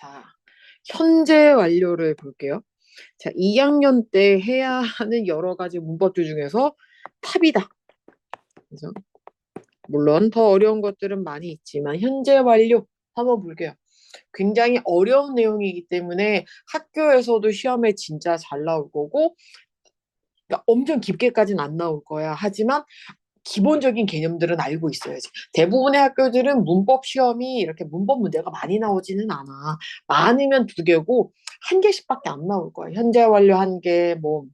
자, 현재 완료를 볼게요. 자, 2학년 때 해야 하는 여러 가지 문법들 중에서 탑이다. 그래서 물론 더 어려운 것들은 많이 있지만 현재 완료 한번 볼게요. 굉장히 어려운 내용이기 때문에 학교에서도 시험에 진짜 잘 나올 거고 그러니까 엄청 깊게까지는 안 나올 거야. 하지만 기본적인 개념들은 알고 있어야지. 대부분의 학교들은 문법 시험이 이렇게 문법 문제가 많이 나오지는 않아. 많으면 두 개고 한 개씩밖에 안 나올 거야. 현재 완료 한 개, 뭐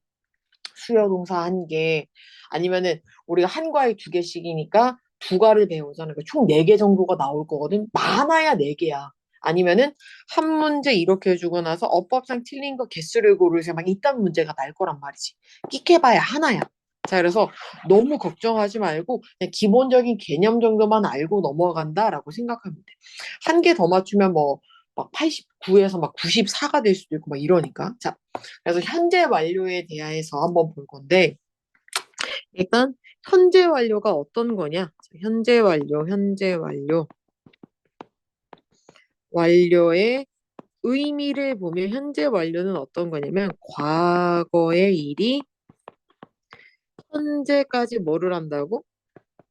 수요 동사 한 개, 아니면은 우리가 한 과에 두 개씩이니까 두 과를 배우잖아. 그러니까 총네 개 정도가 나올 거거든. 많아야 네 개야. 아니면은 한 문제 이렇게 해주고 나서 어법상 틀린 거 개수를 고르세요. 막 이딴 문제가 날 거란 말이지. 끽해봐야 하나야. 자, 그래서 너무 걱정하지 말고 그냥 기본적인 개념 정도만 알고 넘어간다라고 생각하면 돼. 한 개 더 맞추면 뭐 막 89에서 막 94가 될 수도 있고 막 이러니까. 자, 그래서 현재 완료에 대해서 한번 볼 건데 일단 현재 완료가 어떤 거냐? 자, 현재 완료, 현재 완료. 완료의 의미를 보면 현재 완료는 어떤 거냐면 과거의 일이 현재까지 뭐를 한다고?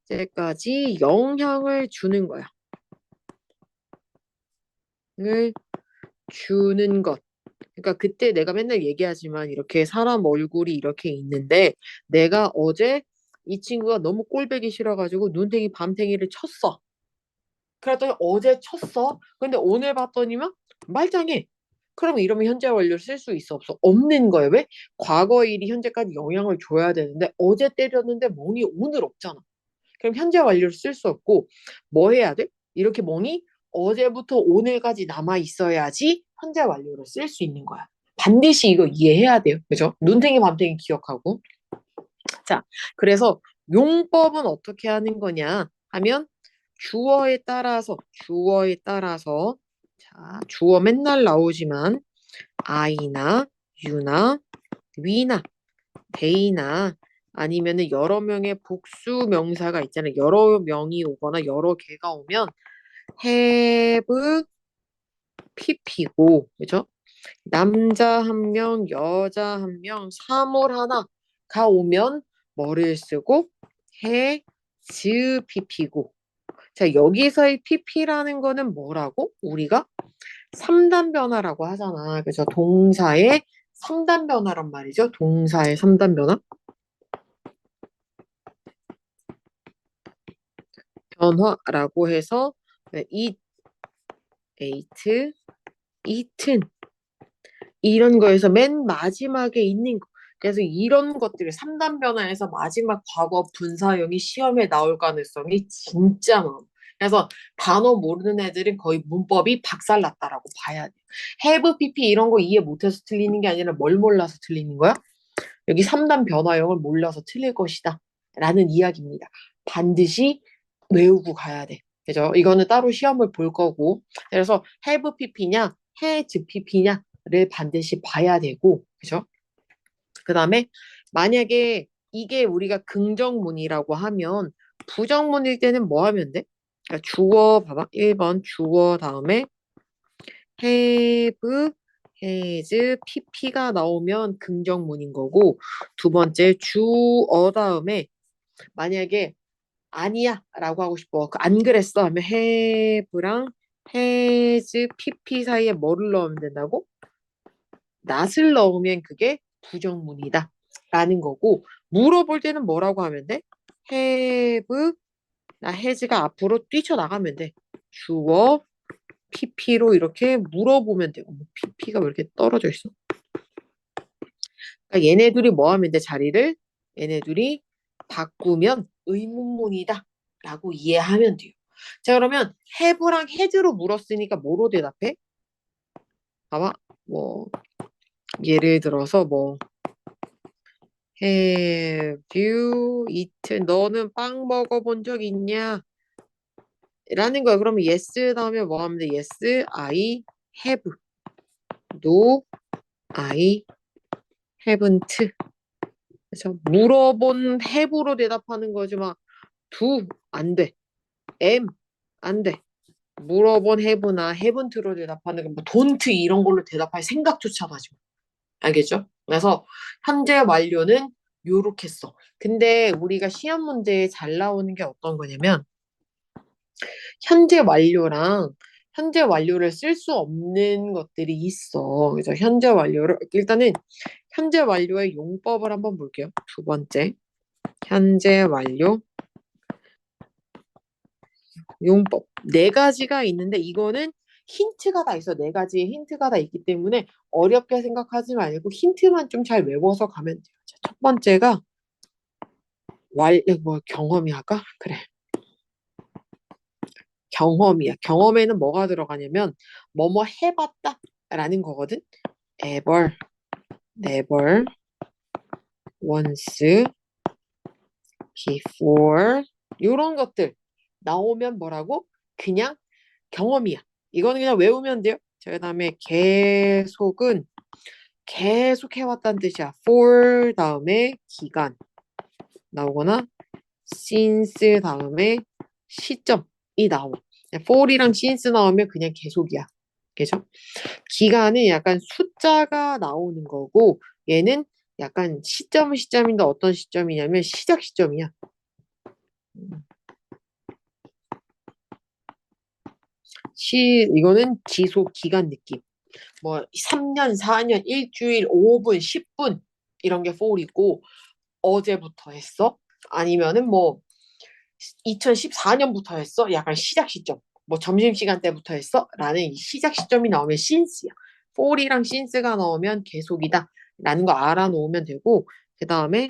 현재까지 영향을 주는 거야. 을 주는 것. 그러니까 그때 내가 맨날 얘기하지만 이렇게 사람 얼굴이 이렇게 있는데 내가 어제 이 친구가 너무 꼴배기 싫어가지고 눈탱이 밤탱이를 쳤어. 그랬더니 어제 쳤어. 근데 오늘 봤더니만 말짱해. 그러면 이러면 현재 완료를 쓸 수 있어 없어? 없는 거예요. 왜? 과거 일이 현재까지 영향을 줘야 되는데 어제 때렸는데 뭐니 오늘 없잖아. 그럼 현재 완료를 쓸 수 없고 뭐 해야 돼? 이렇게 뭐니 어제부터 오늘까지 남아 있어야지 현재 완료를 쓸 수 있는 거야. 반드시 이거 이해해야 돼요. 그죠? 눈탱이 밤탱이 기억하고. 자, 그래서 용법은 어떻게 하는 거냐 하면 주어에 따라서 주어에 따라서 자, 주어 맨날 나오지만 I나 U나 위나 데이나 아니면은 여러 명의 복수 명사가 있잖아요. 여러 명이 오거나 여러 개가 오면 have pp고 그죠? 남자 한 명, 여자 한 명, 사물 하나가 오면 뭐를 쓰고 has pp고 자, 여기서의 pp라는 거는 뭐라고? 우리가 3단 변화라고 하잖아. 그래서 동사의 3단 변화란 말이죠. 동사의 3단 변화. 변화라고 해서 eat, ate, eaten 이런 거에서 맨 마지막에 있는 거. 그래서 이런 것들을 3단 변화에서 마지막 과거 분사형이 시험에 나올 가능성이 진짜 많아. 그래서 단어 모르는 애들은 거의 문법이 박살났다라고 봐야 돼. have, pp 이런 거 이해 못해서 틀리는 게 아니라 뭘 몰라서 틀리는 거야? 여기 3단 변화형을 몰라서 틀릴 것이다. 라는 이야기입니다. 반드시 외우고 가야 돼. 그죠? 이거는 따로 시험을 볼 거고. 그래서 have pp냐, has pp냐를 반드시 봐야 되고. 그죠? 그 다음에 만약에 이게 우리가 긍정문이라고 하면 부정문일 때는 뭐 하면 돼? 그러니까 주어 봐봐. 1번 주어 다음에 have, has, pp가 나오면 긍정문인 거고 두 번째 주어 다음에 만약에 아니야 라고 하고 싶어. 그 안 그랬어 하면 have랑 has, pp 사이에 뭐를 넣으면 된다고? not을 넣으면 그게 부정문이다 라는 거고 물어볼 때는 뭐라고 하면 돼? have 나 has가 앞으로 뛰쳐나가면 돼. 주어 pp로 이렇게 물어보면 돼. 어머, pp가 왜 이렇게 떨어져 있어? 그러니까 얘네들이 뭐 하면 돼? 자리를 얘네들이 바꾸면 의문문이다 라고 이해하면 돼요. 자 그러면 have랑 has로 물었으니까 뭐로 대답해? 봐봐 뭐 예를 들어서 뭐 Have you eaten? 너는 빵 먹어본 적 있냐? 라는 거야. 그러면 yes 다음에 뭐 하면 돼? Yes, I have. No, I haven't. 그래서 물어본 have로 대답하는 거지 만 do 안 돼. am 안 돼. 물어본 have나 haven't로 대답하는 거 뭐 don't 이런 걸로 대답할 생각조차도 하지 마. 알겠죠? 그래서 현재 완료는 요렇게 써. 근데 우리가 시험 문제에 잘 나오는 게 어떤 거냐면 현재 완료랑 현재 완료를 쓸 수 없는 것들이 있어. 그래서 현재 완료를 일단은 현재 완료의 용법을 한번 볼게요. 두 번째. 현재 완료 용법 네 가지가 있는데 이거는 힌트가 다 있어. 네 가지의 힌트가 다 있기 때문에 어렵게 생각하지 말고 힌트만 좀 잘 외워서 가면 돼요. 자, 첫 번째가 완, 뭐 경험이 할까? 그래. 경험이야. 경험에는 뭐가 들어가냐면 뭐뭐 해봤다 라는 거거든. ever, never, once, before 이런 것들 나오면 뭐라고? 그냥 경험이야. 이거는 그냥 외우면 돼요. 자, 그 다음에 계속은 계속 해왔다는 뜻이야. for 다음에 기간 나오거나 since 다음에 시점이 나와. for이랑 since 나오면 그냥 계속이야. 그죠? 기간은 약간 숫자가 나오는 거고 얘는 약간 시점은 시점인데 어떤 시점이냐면 시작 시점이야. 시 이거는 지속 기간 느낌. 뭐 3년, 4년, 일주일, 5분, 10분 이런 게 for이고 어제부터 했어? 아니면은 뭐 2014년부터 했어? 약간 시작 시점. 뭐 점심시간 때부터 했어? 라는 이 시작 시점이 나오면 since야. for이랑 since가 나오면 계속이다. 라는 거 알아놓으면 되고 그 다음에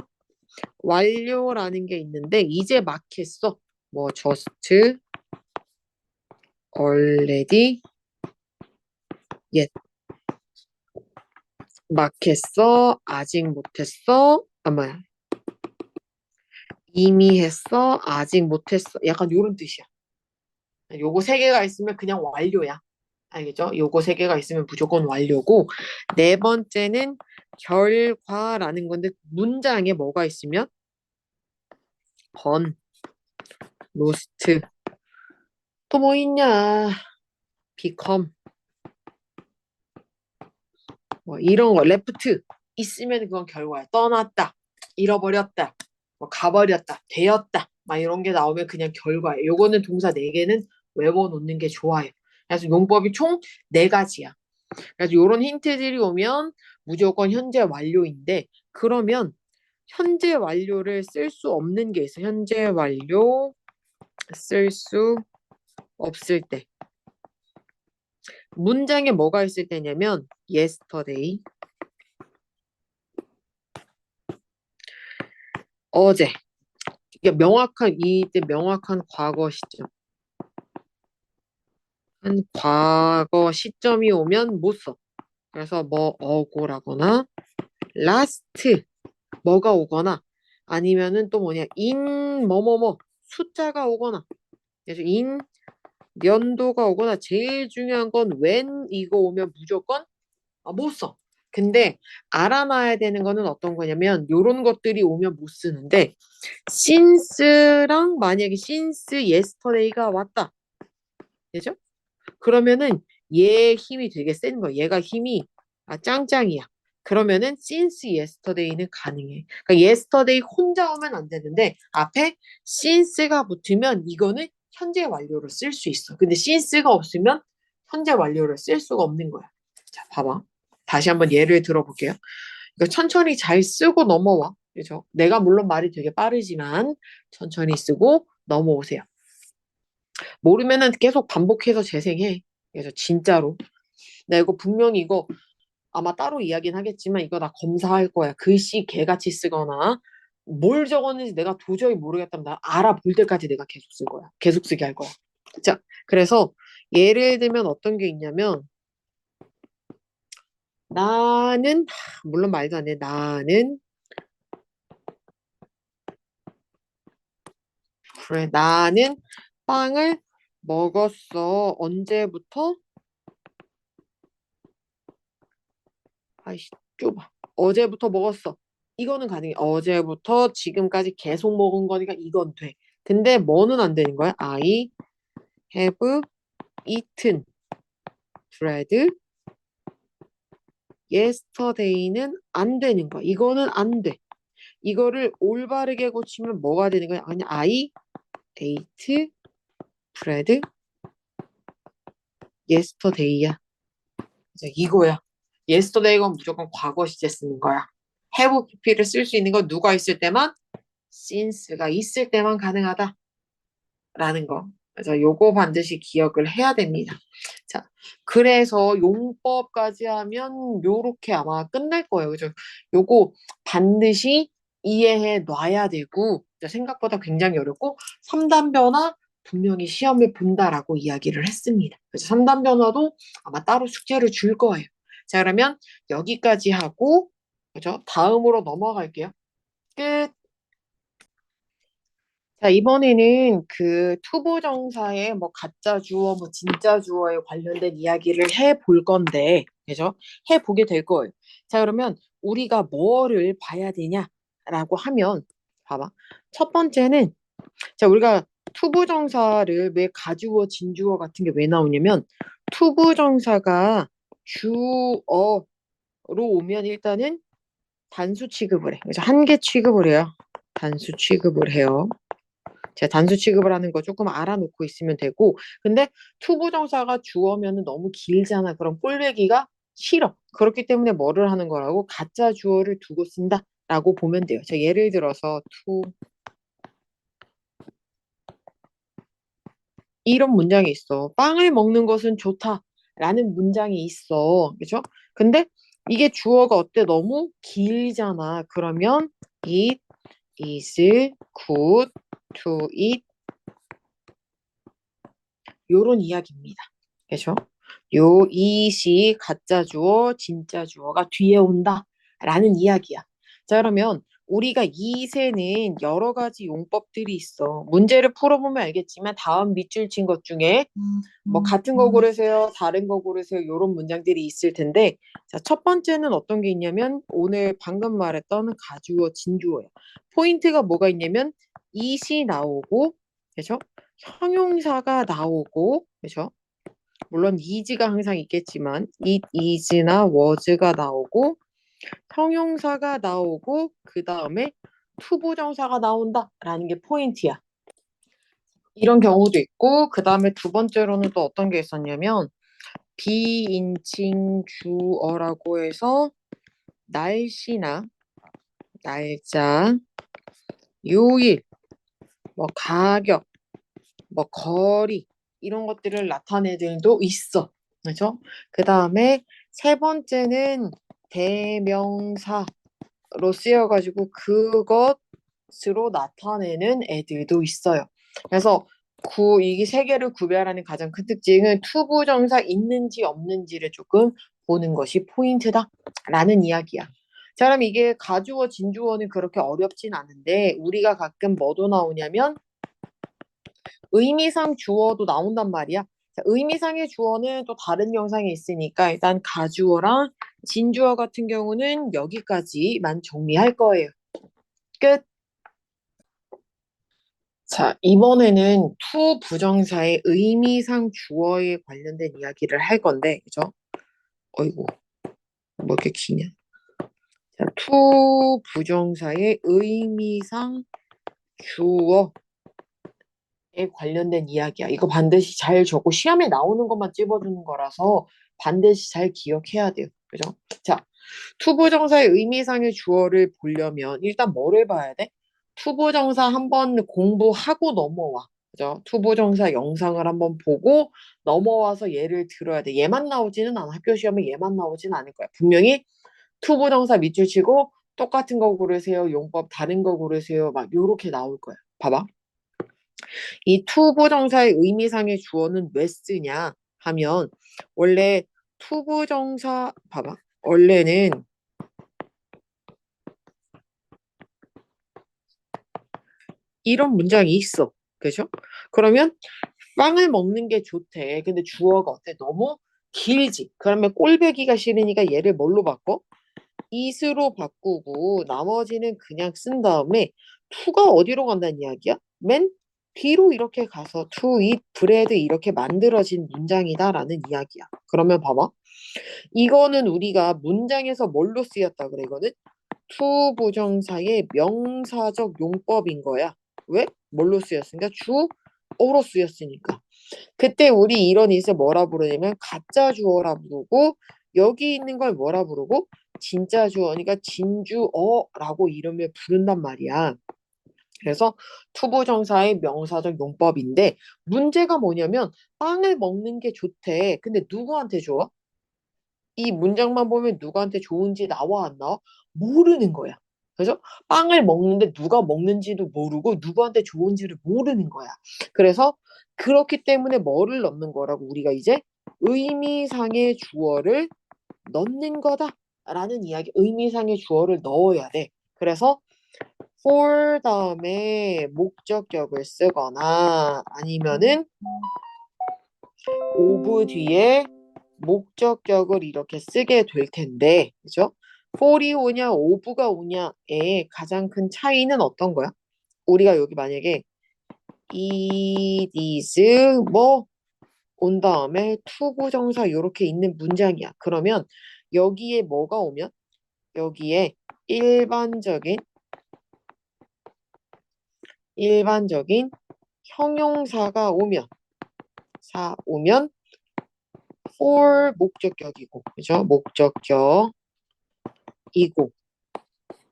완료라는 게 있는데 이제 막 했어. 뭐 just, already, yet. 막 했어. 아직 못 했어. 아 뭐야. 이미 했어. 아직 못 했어. 약간 요런 뜻이야. 요거 세 개가 있으면 그냥 완료야. 알겠죠? 요거 세 개가 있으면 무조건 완료고 네 번째는 결과라는 건데 문장에 뭐가 있으면 번, 로스트 또 뭐 있냐? Become. 뭐 이런 거 레프트 있으면 그건 결과야. 떠났다 잃어버렸다 뭐 가버렸다 되었다 막 이런 게 나오면 그냥 결과예요 요거는 동사 네 개는 외워놓는 게 좋아요. 그래서 용법이 총네 가지야. 그래서 요런 힌트들이 오면 무조건 현재 완료인데 그러면 현재 완료를 쓸 수 없는 게 있어. 현재 완료 쓸 수 없을 때. 문장에 뭐가 있을 때냐면 yesterday. 어제. 이게 명확한 이때 명확한 과거 시점. 한 과거 시점이 오면 못 써. 그래서 뭐 어고라거나 last 뭐가 오거나 아니면은 또 뭐냐? in 뭐뭐뭐 숫자가 오거나. 그래서 in 연도가 오거나 제일 중요한 건 when 이거 오면 무조건 아, 못 써. 근데 알아놔야 되는 거는 어떤 거냐면 요런 것들이 오면 못 쓰는데 since랑 만약에 since yesterday가 왔다. 되죠? 그러면은 얘 힘이 되게 센 거야. 얘가 힘이 아, 짱짱이야. 그러면은 since yesterday는 가능해. 그러니까 yesterday 혼자 오면 안 되는데 앞에 since가 붙으면 이거는 현재 완료로 쓸 수 있어. 근데 since가 없으면 현재 완료를 쓸 수가 없는 거야. 자, 봐봐. 다시 한번 예를 들어볼게요. 이거 천천히 잘 쓰고 넘어와. 그죠? 내가 물론 말이 되게 빠르지만 천천히 쓰고 넘어오세요. 모르면은 계속 반복해서 재생해. 그래서 진짜로. 나 이거 분명히 이거 아마 따로 이야기는 하겠지만 이거 나 검사할 거야. 글씨 개같이 쓰거나 뭘 적었는지 내가 도저히 모르겠다면 나 알아볼 때까지 내가 계속 쓸 거야. 계속 쓰게 할 거야. 자, 그래서 예를 들면 어떤 게 있냐면 나는 물론 말도 안 돼. 나는 그래 나는 빵을 먹었어. 언제부터? 아이씨 좁아. 어제부터 먹었어. 이거는 가능해. 어제부터 지금까지 계속 먹은 거니까 이건 돼. 근데 뭐는 안 되는 거야? I have eaten bread yesterday는 안 되는 거야. 이거는 안 돼. 이거를 올바르게 고치면 뭐가 되는 거야? 아니, I ate bread yesterday야. 이거야. yesterday가 무조건 과거 시제 쓰는 거야. Have pp를 쓸 수 있는 건 누가 있을 때만 since가 있을 때만 가능하다. 라는 거. 그래서 요거 반드시 기억을 해야 됩니다. 자, 그래서 용법까지 하면 요렇게 아마 끝날 거예요. 그죠? 요거 반드시 이해해 놔야 되고 생각보다 굉장히 어렵고 3단 변화 분명히 시험을 본다라고 이야기를 했습니다. 그래서 3단 변화도 아마 따로 숙제를 줄 거예요. 자, 그러면 여기까지 하고 그죠? 다음으로 넘어갈게요. 끝. 자, 이번에는 그 투부정사의 뭐 가짜 주어, 뭐 진짜 주어에 관련된 이야기를 해 볼 건데, 그죠? 해 보게 될 거예요. 자, 그러면 우리가 뭐를 봐야 되냐라고 하면, 봐봐. 첫 번째는, 자, 우리가 투부정사를 왜 가주어, 진주어 같은 게 왜 나오냐면, 투부정사가 주어로 오면 일단은 단수 취급을 해. 그래서 한 개 취급을 해요. 단수 취급을 해요. 제가 단수 취급을 하는 거 조금 알아놓고 있으면 되고 근데 투부정사가 주어면 너무 길잖아. 그럼 꼴배기가 싫어. 그렇기 때문에 뭐를 하는 거라고 가짜 주어를 두고 쓴다 라고 보면 돼요. 자 예를 들어서 투 이런 문장이 있어. 빵을 먹는 것은 좋다 라는 문장이 있어. 그죠? 근데 이게 주어가 어때? 너무 길잖아. 그러면 it is good to eat 요런 이야기입니다. 그죠? 요 it이 가짜 주어, 진짜 주어가 뒤에 온다 라는 이야기야. 자 그러면 우리가 it에는 여러 가지 용법들이 있어. 문제를 풀어보면 알겠지만 다음 밑줄 친 것 중에 뭐 같은 거 고르세요, 다른 거 고르세요 요런 문장들이 있을 텐데 자, 첫 번째는 어떤 게 있냐면 오늘 방금 말했던 가주어, 진주어야. 포인트가 뭐가 있냐면 it이 나오고 그죠? 형용사가 나오고 그죠? 물론 is가 항상 있겠지만 it is나 was가 나오고 형용사가 나오고 그 다음에 투부정사가 나온다라는 게 포인트야. 이런 경우도 있고 그 다음에 두 번째로는 또 어떤 게 있었냐면 비인칭 주어라고 해서 날씨나 날짜, 요일, 뭐 가격, 뭐 거리 이런 것들을 나타내는 애들도 있어. 그죠? 그 다음에 세 번째는 대명사로 쓰여가지고 그것으로 나타내는 애들도 있어요. 그래서 구, 이게 세 개를 구별하는 가장 큰 특징은 투부정사 있는지 없는지를 조금 보는 것이 포인트다 라는 이야기야. 자, 그럼 이게 가주어, 진주어는 그렇게 어렵진 않은데 우리가 가끔 뭐도 나오냐면 의미상 주어도 나온단 말이야. 자, 의미상의 주어는 또 다른 영상에 있으니까 일단 가주어랑 진주어 같은 경우는 여기까지만 정리할 거예요. 끝. 자, 이번에는 투 부정사의 의미상 주어에 관련된 이야기를 할 건데, 그죠? 어이구, 뭐 이렇게 기냐? 자, 투 부정사의 의미상 주어에 관련된 이야기야. 이거 반드시 잘 적고 시험에 나오는 것만 찝어주는 거라서 반드시 잘 기억해야 돼요. 그죠? 자, 투부정사의 의미상의 주어를 보려면 일단 뭐를 봐야 돼? 투부정사 한번 공부하고 넘어와. 그죠? 투부정사 영상을 한번 보고 넘어와서 얘를 들어야 돼. 얘만 나오지는 않아. 학교 시험에 얘만 나오지는 않을 거야. 분명히 투부정사 밑줄 치고 똑같은 거 고르세요. 용법 다른 거 고르세요. 막 요렇게 나올 거야. 봐봐. 이 투부 정사의 의미상의 주어는 왜 쓰냐 하면 원래 투부 정사 봐봐. 원래는 이런 문장이 있어. 그죠? 그러면 빵을 먹는 게 좋대. 근데 주어가 어때? 너무 길지. 그러면 꼴배기가 싫으니까 얘를 뭘로 바꿔? it으로 바꾸고 나머지는 그냥 쓴 다음에 to가 어디로 간다는 이야기야? 맨 뒤로 이렇게 가서 to eat bread 이렇게 만들어진 문장이다라는 이야기야. 그러면 봐봐. 이거는 우리가 문장에서 뭘로 쓰였다 그래 이거는 to 부정사의 명사적 용법인 거야. 왜? 뭘로 쓰였으니까 주 어로 쓰였으니까. 그때 우리 이런 it을 뭐라 부르냐면 가짜 주어라 부르고 여기 있는 걸 뭐라 부르고 진짜 주어니까 진주어라고 이름을 부른단 말이야. 그래서 투부정사의 명사적 용법인데 문제가 뭐냐면 빵을 먹는 게 좋대. 근데 누구한테 줘? 이 문장만 보면 누구한테 좋은지 나와 안 나와? 모르는 거야. 그래서 빵을 먹는데 누가 먹는지도 모르고 누구한테 좋은지를 모르는 거야. 그래서 그렇기 때문에 뭐를 넣는 거라고 우리가 이제 의미상의 주어를 넣는 거다라는 이야기. 의미상의 주어를 넣어야 돼. 그래서 for 다음에 목적격을 쓰거나 아니면은 of 뒤에 목적격을 이렇게 쓰게 될 텐데, 그죠? for이 오냐, of가 오냐의 가장 큰 차이는 어떤 거야? 우리가 여기 만약에 it is 뭐 온 다음에 투부정사 이렇게 있는 문장이야. 그러면 여기에 뭐가 오면 여기에 일반적인 일반적인 형용사가 오면 사 오면 for 목적격이고 그죠? 목적격이고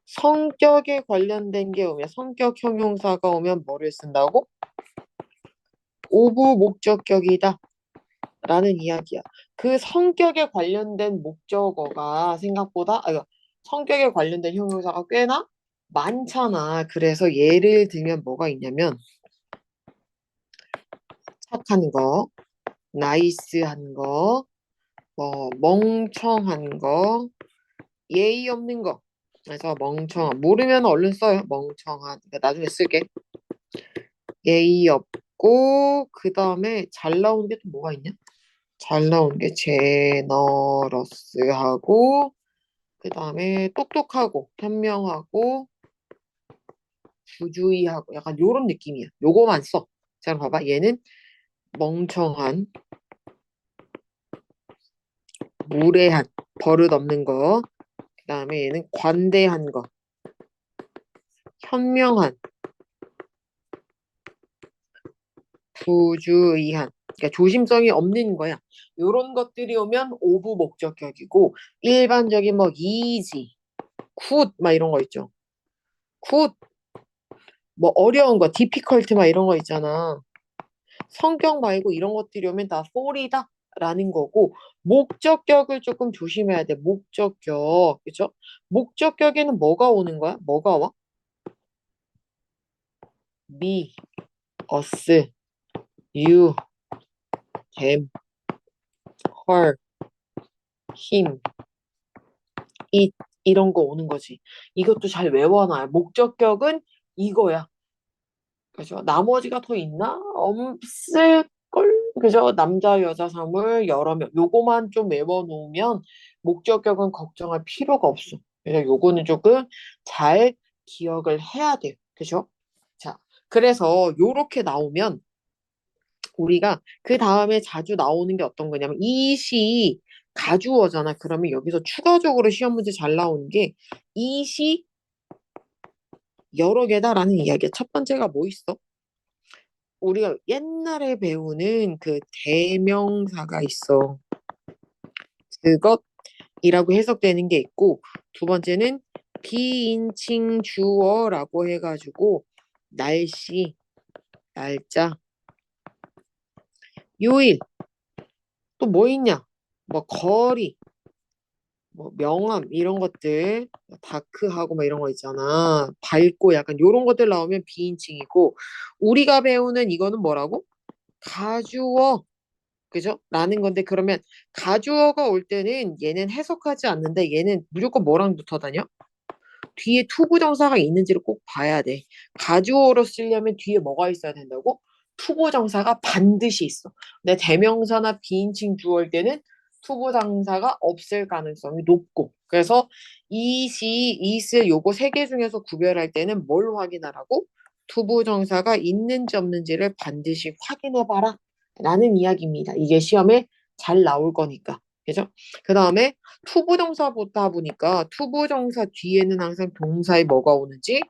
성격에 관련된 게 오면 성격 형용사가 오면 뭐를 쓴다고? 오부 목적격이다 라는 이야기야. 그 성격에 관련된 목적어가 생각보다 아, 성격에 관련된 형용사가 꽤나 많잖아. 그래서 예를 들면 뭐가 있냐면 착한 거, 나이스한 거, 뭐 멍청한 거, 예의 없는 거. 그래서 멍청한 모르면 얼른 써요. 멍청한. 그러니까 나중에 쓸게. 예의 없고 그 다음에 잘 나오는 게또 뭐가 있냐? 잘 나오는 게 제너러스하고 그 다음에 똑똑하고 현명하고 부주의하고 약간 요런 느낌이야. 요거만 써. 자, 봐봐. 얘는 멍청한, 무례한, 버릇 없는 거. 그 다음에 얘는 관대한 거. 현명한, 부주의한. 그러니까 조심성이 없는 거야. 요런 것들이 오면 오부 목적격이고 일반적인 뭐 easy, good 막 이런 거 있죠. good 뭐 어려운 거, difficult 막 이런 거 있잖아. 성격 말고 이런 것들이 오면 다 for이다 라는 거고 목적격을 조금 조심해야 돼. 목적격. 그죠? 목적격에는 뭐가 오는 거야? 뭐가 와? me, us, you, them, her, him, it 이런 거 오는 거지. 이것도 잘 외워놔요. 목적격은 이거야. 그죠? 나머지가 더 있나? 없을걸? 그죠? 남자, 여자, 사물 여러 명. 요거만 좀 외워놓으면 목적격은 걱정할 필요가 없어. 그래서 요거는 조금 잘 기억을 해야 돼요. 그죠? 자, 그래서 요렇게 나오면 우리가 그 다음에 자주 나오는 게 어떤 거냐면 이시 가주어잖아. 그러면 여기서 추가적으로 시험 문제 잘 나오는 게 이시 여러 개다라는 이야기야. 첫 번째가 뭐 있어? 우리가 옛날에 배우는 그 대명사가 있어. 그것이라고 해석되는 게 있고 두 번째는 비인칭 주어라고 해가지고 날씨, 날짜, 요일 또 뭐 있냐? 뭐 거리, 뭐 명암 이런 것들 다크하고 막 이런 거 있잖아. 밝고 약간 요런 것들 나오면 비인칭이고 우리가 배우는 이거는 뭐라고? 가주어 그죠? 라는 건데 그러면 가주어가 올 때는 얘는 해석하지 않는데 얘는 무조건 뭐랑 붙어 다녀? 뒤에 투부정사가 있는지를 꼭 봐야 돼. 가주어로 쓰려면 뒤에 뭐가 있어야 된다고? 투부정사가 반드시 있어. 근데 대명사나 비인칭 주어일 때는 투부정사가 없을 가능성이 높고 그래서 이시, 이스 요거 세 개 중에서 구별할 때는 뭘 확인하라고? 투부 정사가 있는지 없는지를 반드시 확인해 봐라. 라는 이야기입니다. 이게 시험에 잘 나올 거니까. 그죠? 그 다음에 투부정사부터 보니까 투부정사 뒤에는 항상 동사에 뭐가 오는지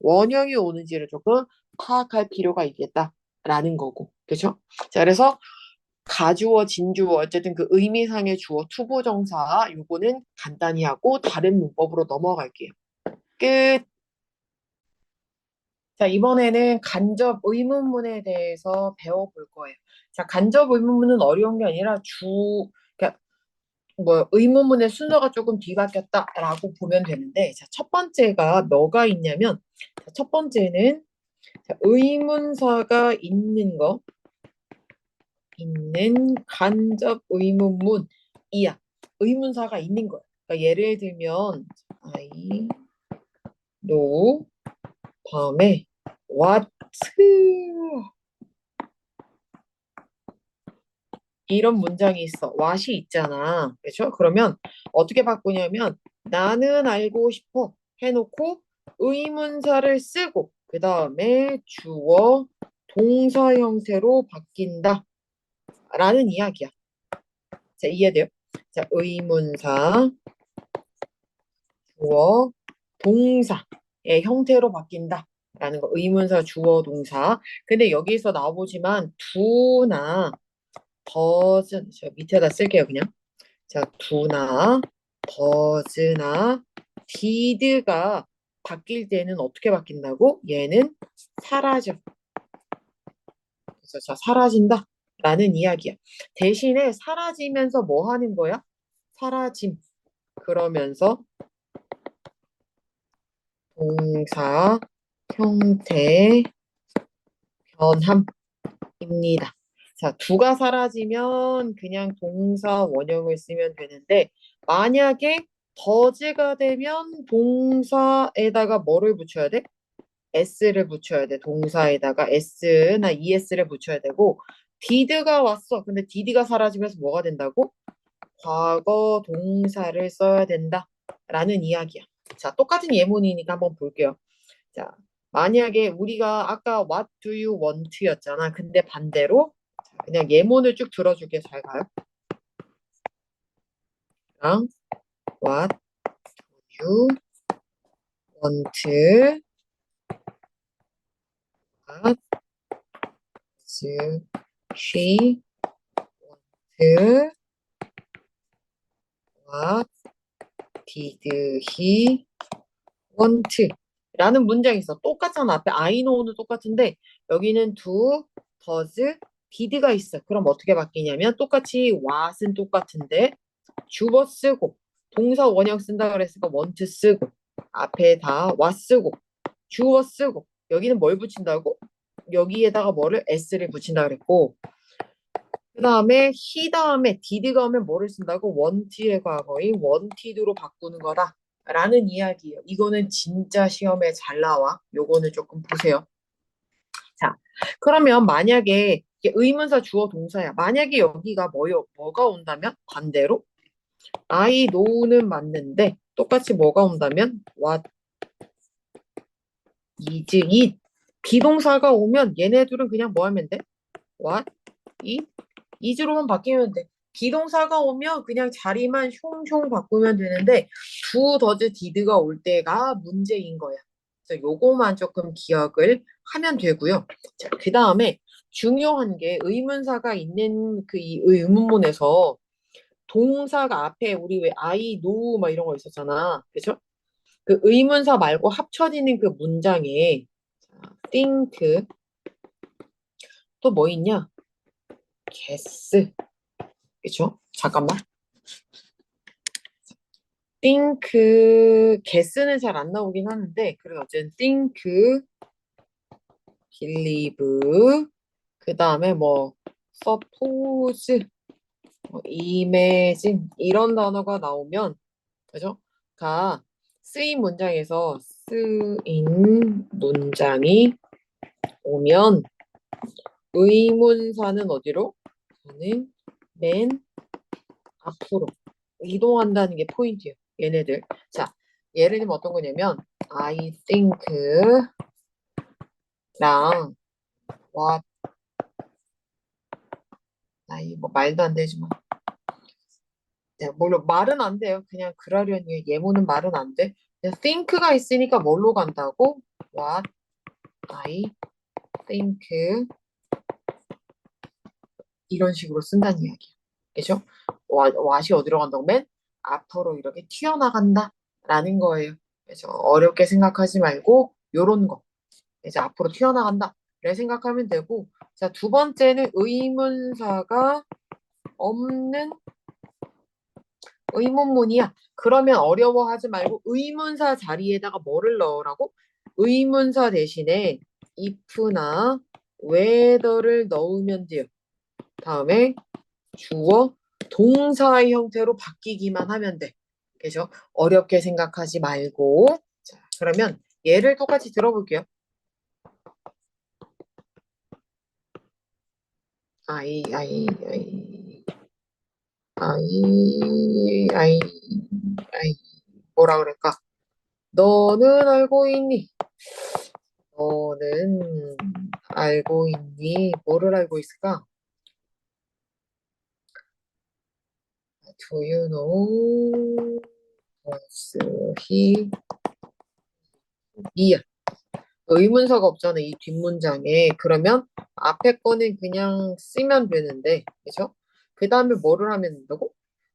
원형이 오는지를 조금 파악할 필요가 있겠다라는 거고. 그죠? 자, 그래서 가주어, 진주어, 어쨌든 그 의미상의 주어, 투부 정사, 요거는 간단히 하고 다른 문법으로 넘어갈게요. 끝. 자, 이번에는 간접 의문문에 대해서 배워볼 거예요. 자, 간접 의문문은 어려운 게 아니라 주, 그러니까 뭐 의문문의 순서가 조금 뒤바뀌었다라고 보면 되는데, 자, 첫 번째가 뭐가 있냐면, 자, 첫 번째는 자, 의문사가 있는 거, 있는 간접 의문문이야. 의문사가 있는 거야. 그러니까 예를 들면 I know 다음에 what 이런 문장이 있어. what이 있잖아. 그렇죠? 그러면 어떻게 바꾸냐면 나는 알고 싶어 해놓고 의문사를 쓰고 그 다음에 주어 동사 형태로 바뀐다. 라는 이야기야. 자, 이해돼요? 자, 의문사, 주어, 동사의 형태로 바뀐다. 라는 거. 의문사, 주어, 동사. 근데 여기서 나오지만 두나 더즈, 저 밑에다 쓸게요, 그냥. 자, 두나 더즈나 디드가 바뀔 때는 어떻게 바뀐다고? 얘는 사라져. 그래서 자, 사라진다. 라는 이야기야. 대신에 사라지면서 뭐 하는 거야? 사라짐. 그러면서 동사 형태 변함입니다. 자, 두가 사라지면 그냥 동사 원형을 쓰면 되는데 만약에 더즈가 되면 동사에다가 뭐를 붙여야 돼? s를 붙여야 돼. 동사에다가 s나 es를 붙여야 되고 디드가 왔어. 근데 디드가 사라지면서 뭐가 된다고? 과거 동사를 써야 된다. 라는 이야기야. 자, 똑같은 예문이니까 한번 볼게요. 자, 만약에 우리가 아까 what do you want 였잖아. 근데 반대로 그냥 예문을 쭉 들어줄게. 잘 가요. 랑 what do you want what is she want what did he want 라는 문장이 있어. 똑같잖아. 앞에 I know는 똑같은데 여기는 do, does, did가 있어. 그럼 어떻게 바뀌냐면 똑같이 what은 똑같은데 주어 쓰고 동사 원형 쓴다 그랬으니까 want 쓰고 앞에 다 what 쓰고 주어 쓰고 여기는 뭘 붙인다고? 여기에다가 뭐를 s를 붙인다 그랬고 그 다음에 he 다음에 did가 오면 뭐를 쓴다고? want의 과거인 wanted로 바꾸는 거다 라는 이야기예요. 이거는 진짜 시험에 잘 나와. 요거는 조금 보세요. 자, 그러면 만약에 의문사 주어 동사야. 만약에 여기가 뭐요? 뭐가 온다면 반대로 I know는 맞는데 똑같이 뭐가 온다면 what is it 비동사가 오면 얘네들은 그냥 뭐 하면 돼? what it is로만 바뀌면 돼. 비동사가 오면 그냥 자리만 숑숑 바꾸면 되는데 두 더즈 디드가 올 때가 문제인 거야. 그래서 요거만 조금 기억을 하면 되고요. 자, 그 다음에 중요한 게 의문사가 있는 그 이 의문문에서 동사가 앞에 우리 왜 I, know 막 이런 거 있었잖아. 그죠? 그 의문사 말고 합쳐지는 그 문장에 자, think 또 뭐 있냐? guess 그죠? 잠깐만. think, guess는 잘 안 나오긴 하는데, 그래 어쨌든 think, believe, 그 다음에 뭐 suppose, 뭐 imagine 이런 단어가 나오면, 그죠? 가 쓰인 문장에서 쓰인 문장이 오면 의문사는 어디로? 저는 맨 앞으로 이동한다는 게 포인트예요. 얘네들. 자, 예를 들면 어떤 거냐면 I think 랑 what 아이 뭐 말도 안 되지만 네, 물론 말은 안 돼요. 그냥 그러려니 예문은 말은 안 돼. 그냥 think가 있으니까 뭘로 간다고? what I think 이런 식으로 쓴다는 이야기야. 그죠? 와- what이 어디로 간다고? 맨 앞으로 이렇게 튀어나간다 라는 거예요. 그래서 어렵게 생각하지 말고 요런 거 이제 앞으로 튀어나간다 를 생각하면 되고 자 두 번째는 의문사가 없는 의문문이야. 그러면 어려워하지 말고 의문사 자리에다가 뭐를 넣으라고? 의문사 대신에 if나 whether를 넣으면 돼요. 다음에 주어 동사의 형태로 바뀌기만 하면 돼. 그죠? 어렵게 생각하지 말고. 자, 그러면 얘를 똑같이 들어볼게요. 아이, 아이, 아이, 아이, 아이, 아이, 뭐라 그럴까? 너는 알고 있니? 너는 알고 있니? 뭐를 알고 있을까? Do you know? Does he? 이야. 의문사가 없잖아, 이 뒷문장에. 그러면 앞에 거는 그냥 쓰면 되는데, 그죠? 그 다음에 뭐를 하면 된다고?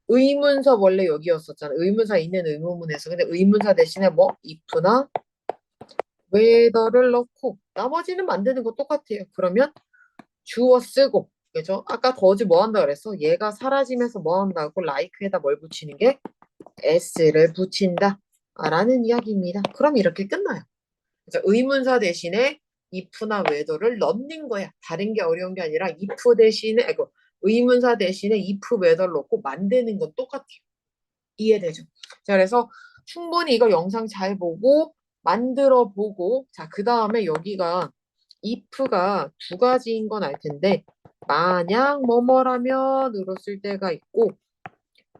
의문사 원래 여기였었잖아. 의문사 있는 의문문에서. 근데 의문사 대신에 뭐? if나 whether를 넣고 나머지는 만드는 거 똑같아요. 그러면 주어 쓰고 그죠? 아까 거지 뭐 한다 그랬어? 얘가 사라지면서 뭐 한다고 like에다 뭘 붙이는 게 s를 붙인다 라는 이야기입니다. 그럼 이렇게 끝나요. 그래서 의문사 대신에 if나 whether를 넣는 거야. 다른 게 어려운 게 아니라 if 대신에 아이고 의문사 대신에 if whether 넣고 만드는 건 똑같아요. 이해되죠? 자, 그래서 충분히 이거 영상 잘 보고 만들어 보고 자, 그 다음에 여기가 if가 두 가지인 건 알 텐데 만약 뭐뭐라면으로 쓸 때가 있고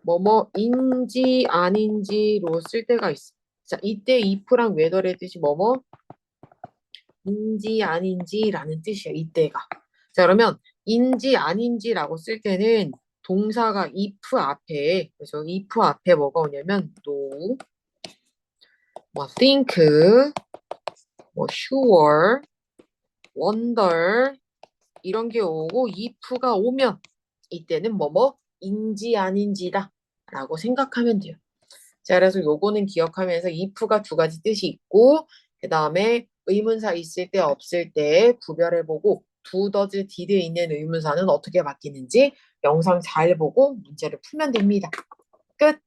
뭐뭐인지 아닌지로 쓸 때가 있어. 자, 이때 if랑 whether의 뜻이 뭐뭐 인지 아닌지라는 뜻이야. 이때가. 자, 그러면 인지 아닌지라고 쓸 때는 동사가 if 앞에 그래서 if 앞에 뭐가 오냐면 또뭐 think, 뭐 sure, wonder 이런 게 오고 if가 오면 이때는 뭐뭐 인지 아닌지다 라고 생각하면 돼요. 자, 그래서 요거는 기억하면서 if가 두 가지 뜻이 있고 그 다음에 의문사 있을 때 없을 때 구별해보고 두 더즈 디드 있는 의문사는 어떻게 바뀌는지 영상 잘 보고 문제를 풀면 됩니다. 끝!